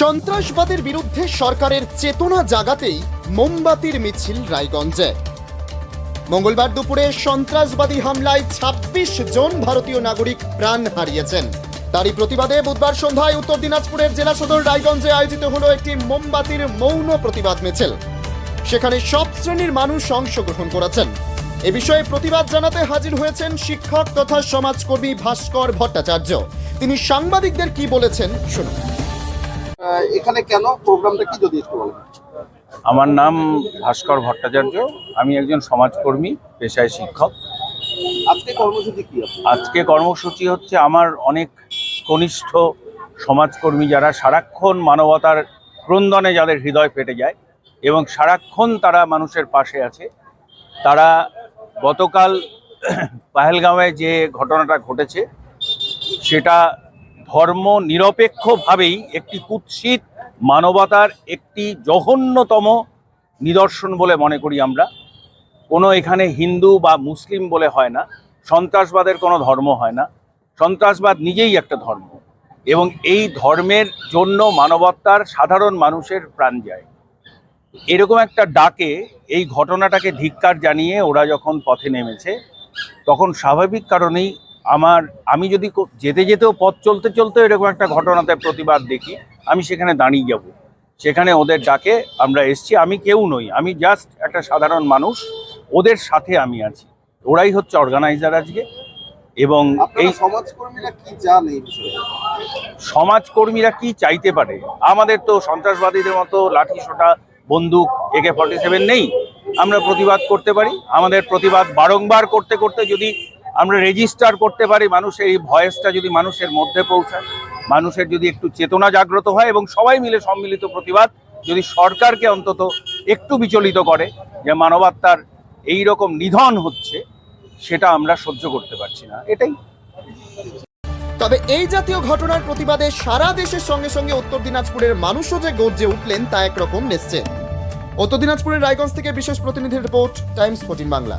সন্ত্রাসবাদের বিরুদ্ধে সরকারের চেতনা জাগাতেই মোমবাতির মিছিল রায়গঞ্জে। মঙ্গলবার দুপুরে সন্ত্রাসবাদী হামলায় ২৬ জন ভারতীয় নাগরিক প্রাণ হারিয়েছেন। তারই প্রতিবাদে বুধবার সন্ধ্যায় উত্তর দিনাজপুরের জেলা সদর রায়গঞ্জে আয়োজিত হলো একটি মোমবাতির মৌন প্রতিবাদ মিছিল। সেখানে সব শ্রেণির মানুষ অংশগ্রহণ করেছেন। এ বিষয়ে প্রতিবাদ জানাতে হাজির হয়েছেন শিক্ষক তথা সমাজকর্মী ভাস্কর ভট্টাচার্য। তিনি সাংবাদিকদের কি বলেছেন, শুনুন। এখানে কেন? প্রোগ্রামটা কি যদি একটু বলেন। আমার নাম ভাস্কর ভট্টাচার্য। আমি একজন সমাজকর্মী পেশায় শিক্ষক। আজকে কর্মসূচি কি আজকে কর্মসূচি হচ্ছে আমার অনেক কনিষ্ঠ সমাজকর্মী যারা সারাক্ষণ মানবতার ক্রন্দনে যাদের হৃদয় ফেটে যায় এবং সারাক্ষণ তারা মানুষের পাশে আছে তারা গতকাল পাহেলগাঁওয়ে যে ঘটনাটা ঘটেছে সেটা ধর্ম নিরপেক্ষভাবেই একটি কুৎসিত মানবতার একটি জঘন্যতম নিদর্শন বলে মনে করি আমরা। কোনো এখানে হিন্দু বা মুসলিম বলে হয় না। সন্ত্রাসবাদের কোনো ধর্ম হয় না। সন্ত্রাসবাদ নিজেই একটা ধর্ম এবং এই ধর্মের জন্য মানবতার সাধারণ মানুষের প্রাণ যায়। এরকম একটা ডাকে এই ঘটনাটাকে ধিক্কার জানিয়ে ওরা যখন পথে নেমেছে, তখন স্বাভাবিক কারণেই আমার আমি যদি যেতে যেতেও পথ চলতে চলতে এরকম একটা ঘটনাতে প্রতিবাদ দেখি আমি সেখানে দাঁড়িয়ে যাব। সেখানে ওদের ডাকে আমরা এসছি আমি কেউ নই আমি জাস্ট একটা সাধারণ মানুষ ওদের সাথে আমি আছি। ওরাই হচ্ছে অর্গানাইজার আজকে এবং এই সমাজকর্মীরা কি চান এই বিষয়ে? সমাজকর্মীরা কি চাইতে পারে? আমাদের তো সন্ত্রাসবাদীদের মতো লাঠি সোটা বন্দুক একে ফর্টি সেভেন নেই। আমরা প্রতিবাদ করতে পারি। আমাদের প্রতিবাদ বারংবার করতে করতে যদি আমরা রেজিস্টার করতে পারি, মানুষের এই ভয়েসটা যদি মানুষের মধ্যে পৌঁছায়, মানুষের যদি একটু চেতনা জাগ্রত হয় এবং সবাই মিলে সম্মিলিত প্রতিবাদ যদি সরকারকে অন্তত একটু বিচলিত করে যে মানবাত্মার এই রকম নিধন হচ্ছে, সেটা আমরা সহ্য করতে পারছি না। এটাই। তবে এই জাতীয় ঘটনার প্রতিবাদে সারা দেশের সঙ্গে সঙ্গে উত্তর দিনাজপুরের মানুষও যে গর্জে উঠলেন, তা একরকম নিশ্চিত উত্তর দিনাজপুরের রায়গঞ্জ থেকে বিশেষ প্রতিনিধির রিপোর্ট, টাইমস ফোর্টিন বাংলা।